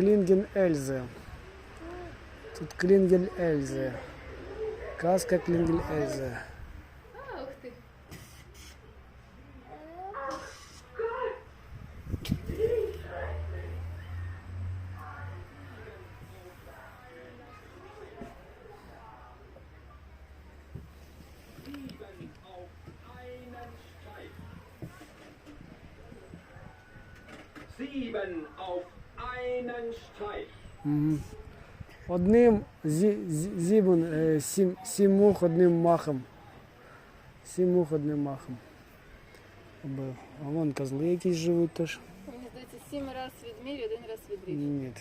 Клінген Ельзе. Тут Клінгель Ельзе. Казка Клінгель ух. Sieben auf Одним зі, зі, зібун, е, сім, сім мух одним махом. Сім мух одним махом. А вон козли якісь живуть теж. Мені здається, сім раз відмірю, один раз відріжу. Ні.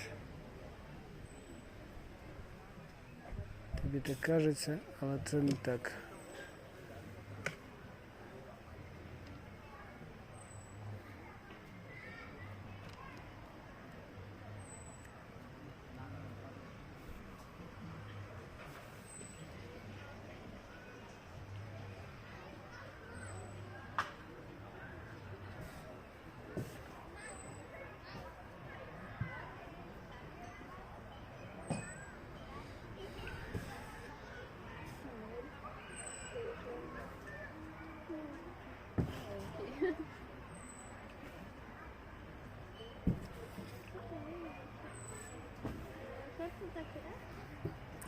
Тобі так кажеться, але це не так.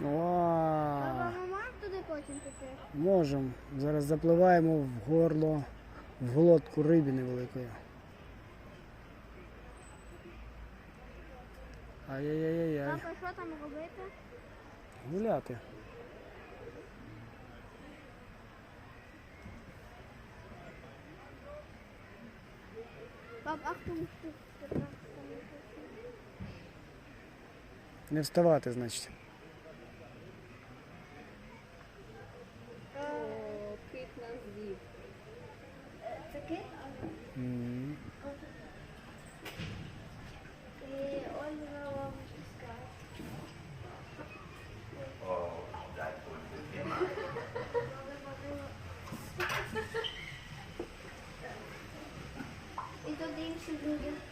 Вау! Ми можемо туди потім піти? Можемо. Зараз запливаємо в горло, в глотку риби невеликої. Ай-яй-яй-яй. Папа, що там робити? Гуляти. Пап, ти тут. Не вставати, значить. Thanks, Amelia.